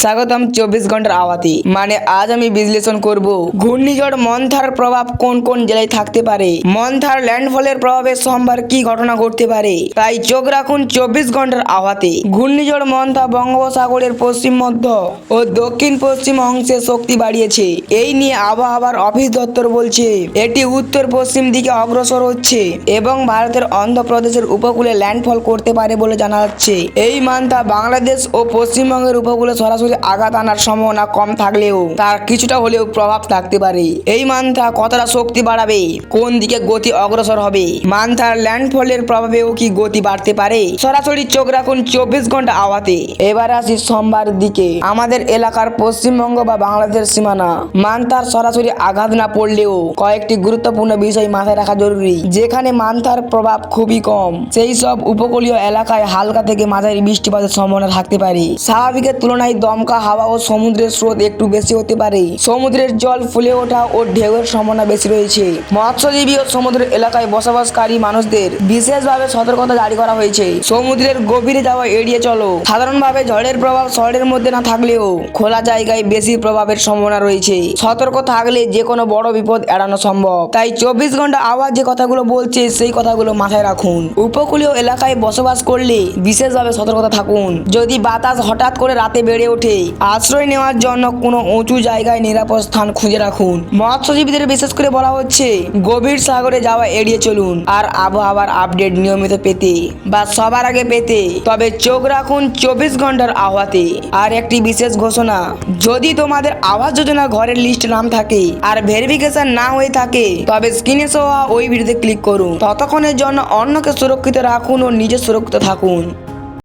স্বাগতম চব্বিশ ঘণ্টার আওয়াতে মানে আজ আমি বিশ্লেষণ করব, ঘূর্ণিঝড় মন্থার প্রভাব কোন কোন জেলায় থাকতে পারে? মন্থার ল্যান্ডফলের প্রভাবে সোমবার কি ঘটনা ঘটতে পারে? তাই চোখ রাখুন চব্বিশ ঘণ্টার আওয়াতে ঘূর্ণিঝড় মন্থা বঙ্গোপসাগরের পশ্চিম মধ্য ও দক্ষিণ পশ্চিম অংশে শক্তি বাড়িয়েছে। এই নিয়ে আবহাওয়ার অফিস দপ্তর বলছে, এটি উত্তর পশ্চিম দিকে অগ্রসর হচ্ছে এবং ভারতের অন্ধ্রপ্রদেশের উপকূলে ল্যান্ডফল করতে পারে বলে জানা যাচ্ছে। এই মান্থা বাংলাদেশ ও পশ্চিমবঙ্গের উপকূলে সরাসরি আঘাত আনার সম্ভাবনা কম থাকলেও তার কিছুটা হলেও প্রভাব থাকতে পারে। এই মান্থা কতটা শক্তি বাড়াবে? কোন দিকে গতি অগ্রসর হবে? মান্থার ল্যান্ডফলের প্রভাবেও কি গতি বাড়তে পারে? সরাসরি চোখ রাখুন চব্বিশ ঘণ্টা আওয়াতে। এবার আসি সোমবার দিকে। আমাদের এলাকার পশ্চিমবঙ্গ বা বাংলাদেশের সীমানা। মান্থার সরাসরি আঘাত না পড়লেও কয়েকটি গুরুত্বপূর্ণ বিষয় মাথায় রাখা জরুরি। যেখানে মান্থার প্রভাব খুবই কম। সেই সব উপকূলীয় এলাকায় হালকা থেকে মাঝারি বৃষ্টিপাতের সম্ভাবনা থাকতে পারে। স্বাভাবিকের তুলনায় দমকা হাওয়া ও সমুদ্রের স্রোত একটু বেশি হতে পারে। সমুদ্রের জল ফুলে ওঠা ও ঢেউয়ের সম্ভাবনা বেশি রয়েছে। মৎস্যজীবী ও সমুদ্রের এলাকায় বসবাসকারী মানুষদের বিশেষভাবে সতর্কতা জারি করা হয়েছে। সমুদ্রের গভীরে যাওয়া, এড়িয়ে চলো। সাধারণভাবে ঝড়ের প্রভাব শহরের মধ্যে না থাকলেও খোলা জায়গায় বেশি প্রভাবের সম্ভাবনা রয়েছে। সতর্ক থাকলে যে কোনো বড় বিপদ এড়ানো সম্ভব। তাই চব্বিশ ঘণ্টা আওয়াজ যে কথাগুলো বলছে, সেই কথাগুলো মাথায় রাখুন। উপকূলীয় এলাকায় বসবাস করলে বিশেষভাবে সতর্কতা থাকুন। যদি বাতাস হঠাৎ করে রাতে বেড়ে ওঠে আশ্রয় নেওয়ার জন্য কোনো উঁচু জায়গায় নিরাপদ স্থান খুঁজে রাখুন। মৎস্যজীবীদের বিশেষ করে বলা হচ্ছে, গভীর সাগরে যাওয়া এড়িয়ে চলুন, আর আবহাওয়ার আপডেট নিয়মিত পেতে, বা সবার আগে পেতে। তবে চোখ রাখুন চব্বিশ ঘণ্টার আহ্বাতে আর একটি বিশেষ ঘোষণা, যদি তোমাদের আবাস যোজনা ঘরের লিস্ট নাম থাকে, আর ভেরিফিকেশন না হয়ে থাকে, তবে স্ক্রিনে সহ ওই ভিডিওতে ক্লিক করুন। ততক্ষণের জন্য অন্যকে সুরক্ষিত রাখুন ও নিজে সুরক্ষিত থাকুন।